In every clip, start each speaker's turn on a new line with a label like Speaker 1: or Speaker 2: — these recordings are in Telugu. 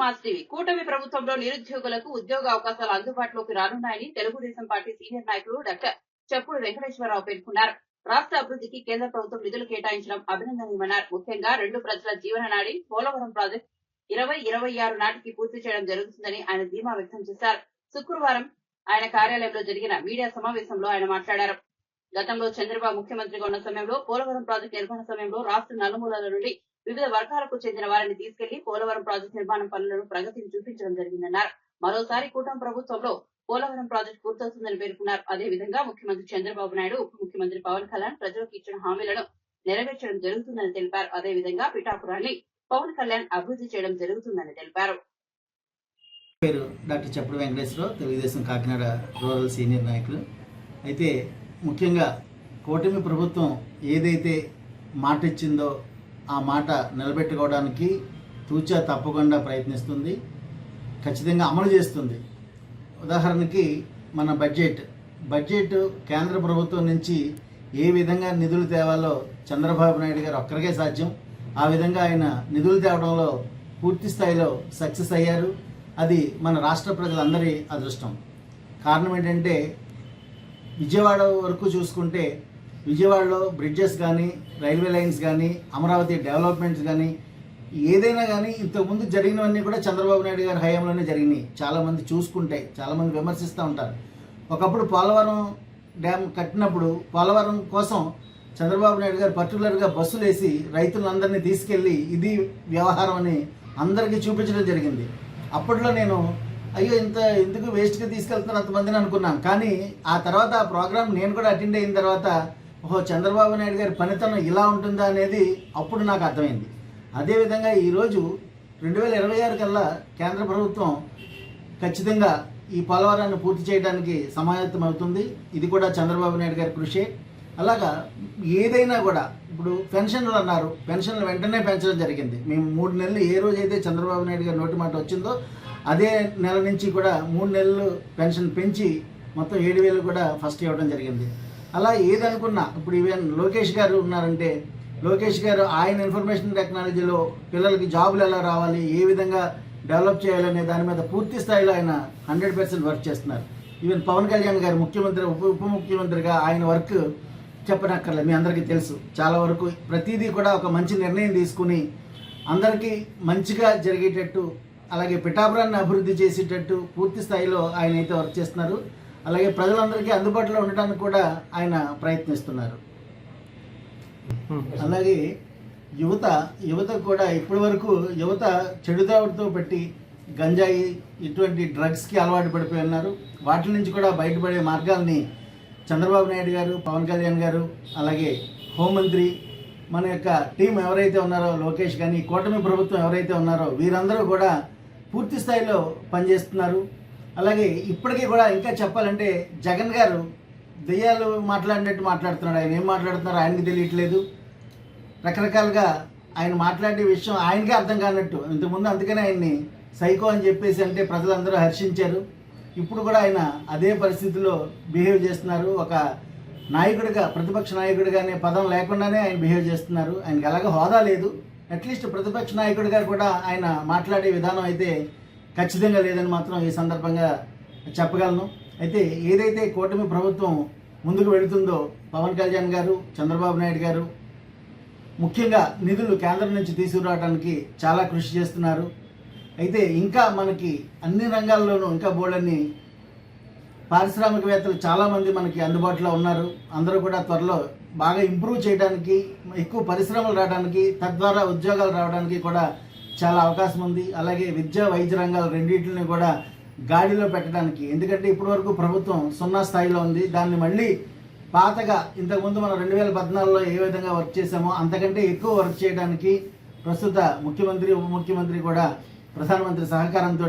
Speaker 1: మాస్ కూటమి ప్రభుత్వంలో నిరుద్యోగులకు ఉద్యోగ అవకాశాలు అందుబాటులోకి రానున్నాయని తెలుగుదేశం పార్టీ సీనియర్ నాయకులు డాక్టర్ చెప్పుడు వెంకటేశ్వరరావు పేర్కొన్నారు. రాష్ట్ర అభివృద్ధికి కేంద్ర ప్రభుత్వం నిధులు కేటాయించడం అభినందనీయమన్నారు. ముఖ్యంగా రెండు ప్రజల జీవననాడి పోలవరం ప్రాజెక్టు ఇరవై ఇరవై ఆరు నాటికి పూర్తి చేయడం జరుగుతుందని ఆయన ధీమా వ్యక్తం చేశారు. శుక్రవారం ఆయన కార్యాలయంలో జరిగిన మీడియా సమావేశంలో ఆయన మాట్లాడారు. గతంలో చంద్రబాబు ముఖ్యమంత్రిగా ఉన్న సమయంలో పోలవరం ప్రాజెక్టు నిర్వహణ సమయంలో రాష్ట్ర నలుమూలల నుండి వివిధ వర్గాలకు చెందిన వారిని తీసుకెళ్ళి పోలవరం ప్రాజెక్టు నిర్మాణం పనులను ప్రగతిని చూపించడం జరిగిందన్నారు. మరోసారి కూటమి ప్రభుత్వంలో పోలవరం ప్రాజెక్టు పూర్తవుతుందని పేర్కొన్నారు. అదేవిధంగా ముఖ్యమంత్రి చంద్రబాబు నాయుడు ఉప ముఖ్యమంత్రి పవన్ కళ్యాణ్ ప్రజలకు ఇచ్చిన హామీలను నెరవేర్చడం జరుగుతుందని తెలిపారు. అదేవిధంగా పిఠాపురాన్ని పవన్ కళ్యాణ్ అభివృద్ధి చేయడం జరుగుతుందని తెలిపారు.
Speaker 2: పేరు డాక్టర్ చప్పుడు వెంకటేశ్వరరావు తెలుగుదేశం కాకినాడ రూరల్ సీనియర్ నాయకులు. అయితే ముఖ్యంగా కూటమి ప్రభుత్వం ఏదైతే మాట ఇచ్చిందో ఆ మాట నిలబెట్టుకోవడానికి తూచా తప్పకుండా ప్రయత్నిస్తుంది ఖచ్చితంగా అమలు చేస్తుంది. ఉదాహరణకి మన బడ్జెట్. బడ్జెట్ కేంద్ర ప్రభుత్వం నుంచి ఏ విధంగా నిధులు తేవాలో చంద్రబాబు నాయుడు గారు ఒక్కరికే సాధ్యం. ఆ విధంగా ఆయన నిధులు తేవడంలో పూర్తి స్థాయిలో సక్సెస్ అయ్యారు. అది మన రాష్ట్ర ప్రజలందరి అదృష్టం. కారణం ఏంటంటే విజయవాడ వరకు చూసుకుంటే విజయవాడలో బ్రిడ్జెస్ కానీ రైల్వే లైన్స్ కానీ అమరావతి డెవలప్మెంట్స్ కానీ ఏదైనా కానీ ఇంతకుముందు జరిగినవన్నీ కూడా చంద్రబాబు నాయుడు గారి హయాంలోనే జరిగినాయి. చాలామంది చూసుకుంటే చాలామంది విమర్శిస్తూ ఉంటారు. ఒకప్పుడు పోలవరం డ్యామ్ కట్టినప్పుడు పోలవరం కోసం చంద్రబాబు నాయుడు గారు పర్టికులర్గా బస్సులు వేసి రైతులందరినీ తీసుకెళ్ళి ఇది వ్యవహారం అని అందరికీ చూపించడం జరిగింది. అప్పట్లో నేను అయ్యో ఇంత ఎందుకు వేస్ట్గా తీసుకెళ్తున్నారు? అంతమందిని అనుకున్నాను. కానీ ఆ తర్వాత ఆ ప్రోగ్రామ్ నేను కూడా అటెండ్ అయిన తర్వాత ఓహో చంద్రబాబు నాయుడు గారి పనితనం ఇలా ఉంటుందా అనేది అప్పుడు నాకు అర్థమైంది. అదేవిధంగా ఈరోజు రెండు వేల ఇరవై ఆరు కల్లా కేంద్ర ప్రభుత్వం ఖచ్చితంగా ఈ పోలవరాన్ని పూర్తి చేయడానికి సమాయత్తం అవుతుంది. ఇది కూడా చంద్రబాబు నాయుడు గారి కృషి. అలాగా ఏదైనా కూడా ఇప్పుడు పెన్షన్లు అన్నారు. పెన్షన్లు వెంటనే పెంచడం జరిగింది. మేము మూడు నెలలు ఏ రోజైతే చంద్రబాబు నాయుడు గారి నోటి మాట వచ్చిందో అదే నెల నుంచి కూడా మూడు నెలలు పెన్షన్ పెంచి మొత్తం ఏడు వేలు కూడా ఫస్ట్ ఇవ్వడం జరిగింది. అలా ఏదనుకున్నా ఇప్పుడు ఈవెన్ లోకేష్ గారు ఉన్నారంటే లోకేష్ గారు ఆయన ఇన్ఫర్మేషన్ టెక్నాలజీలో పిల్లలకి జాబులు ఎలా రావాలి ఏ విధంగా డెవలప్ చేయాలనే దాని మీద పూర్తి స్థాయిలో ఆయన హండ్రెడ్ పర్సెంట్ వర్క్ చేస్తున్నారు. ఈవెన్ పవన్ కళ్యాణ్ గారు ముఖ్యమంత్రి ఉప ఉప ముఖ్యమంత్రిగా ఆయన వర్క్ చెప్పనక్కర్లేదు మీ అందరికీ తెలుసు. చాలా వరకు ప్రతిదీ కూడా ఒక మంచి నిర్ణయం తీసుకుని అందరికీ మంచిగా జరిగేటట్టు అలాగే పిఠాపురాన్ని అభివృద్ధి చేసేటట్టు పూర్తి స్థాయిలో ఆయన అయితే వర్క్ చేస్తున్నారు. అలాగే ప్రజలందరికీ అందుబాటులో ఉండటానికి కూడా ఆయన ప్రయత్నిస్తున్నారు. అలాగే యువత యువత కూడా ఇప్పటి వరకు యువత చెడుదావుడితో పెట్టి గంజాయి ఇటువంటి డ్రగ్స్కి అలవాటు పడిపోయి ఉన్నారు. వాటి నుంచి కూడా బయటపడే మార్గాల్ని చంద్రబాబు నాయుడు గారు పవన్ కళ్యాణ్ గారు అలాగే హోంమంత్రి మన యొక్క టీం ఎవరైతే ఉన్నారో లోకేష్ కానీ కూటమి ప్రభుత్వం ఎవరైతే ఉన్నారో వీరందరూ కూడా పూర్తి స్థాయిలో పనిచేస్తున్నారు. అలాగే ఇప్పటికీ కూడా ఇంకా చెప్పాలంటే జగన్ గారు దెయ్యాలు మాట్లాడినట్టు మాట్లాడుతున్నాడు. ఆయన ఏం మాట్లాడుతున్నారో ఆయనకి తెలియట్లేదు. రకరకాలుగా ఆయన మాట్లాడే విషయం ఆయనకే అర్థం కానట్టు. ఇంతకుముందు అందుకనే ఆయన్ని సైకో అని చెప్పేసి అంటే ప్రజలందరూ హర్షించారు. ఇప్పుడు కూడా ఆయన అదే పరిస్థితిలో బిహేవ్ చేస్తున్నారు. ఒక నాయకుడిగా ప్రతిపక్ష నాయకుడిగా అనే పదం లేకుండానే ఆయన బిహేవ్ చేస్తున్నారు. ఆయనకి అలాగే హోదా లేదు. అట్లీస్ట్ ప్రతిపక్ష నాయకుడిగా కూడా ఆయన మాట్లాడే విధానం అయితే ఖచ్చితంగా లేదని మాత్రం ఈ సందర్భంగా చెప్పగలను. అయితే ఏదైతే కూటమి ప్రభుత్వం ముందుకు వెళుతుందో పవన్ కళ్యాణ్ గారు చంద్రబాబు నాయుడు గారు ముఖ్యంగా నిధులు కేంద్రం నుంచి తీసుకురావడానికి చాలా కృషి చేస్తున్నారు. అయితే ఇంకా మనకి అన్ని రంగాల్లోనూ ఇంకా బోర్డన్ని పారిశ్రామికవేత్తలు చాలామంది మనకి అందుబాటులో ఉన్నారు. అందరూ కూడా త్వరలో బాగా ఇంప్రూవ్ చేయడానికి ఎక్కువ పరిశ్రమలు రావడానికి తద్వారా ఉద్యోగాలు రావడానికి కూడా చాలా అవకాశం ఉంది. అలాగే విద్యా వైద్య రంగాలు రెండింటిని కూడా గాడిలో పెట్టడానికి. ఎందుకంటే ఇప్పటివరకు ప్రభుత్వం సున్నా స్థాయిలో ఉంది. దాన్ని మళ్ళీ పాతగా ఇంతకుముందు మనం రెండు వేల పద్నాలుగులో ఏ విధంగా వర్క్ చేసామో అంతకంటే ఎక్కువ వర్క్ చేయడానికి ప్రస్తుత ముఖ్యమంత్రి ఉప ముఖ్యమంత్రి కూడా ప్రధానమంత్రి సహకారంతో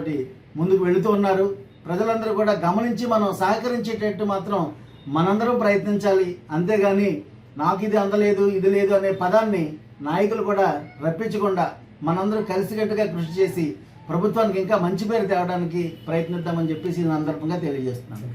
Speaker 2: ముందుకు వెళుతూ ఉన్నారు. ప్రజలందరూ కూడా గమనించి మనం సహకరించేటట్టు మాత్రం మనందరం ప్రయత్నించాలి. అంతేగాని నాకు ఇది అందలేదు ఇది లేదు అనే పదాన్ని నాయకులు కూడా రప్పించకుండా మనందరూ కలిసికట్టుగా కృషి చేసి ప్రభుత్వానికి ఇంకా మంచి పేరు తేవడానికి ప్రయత్నిద్దామని చెప్పేసి ఈ సందర్భంగా తెలియజేస్తున్నాను.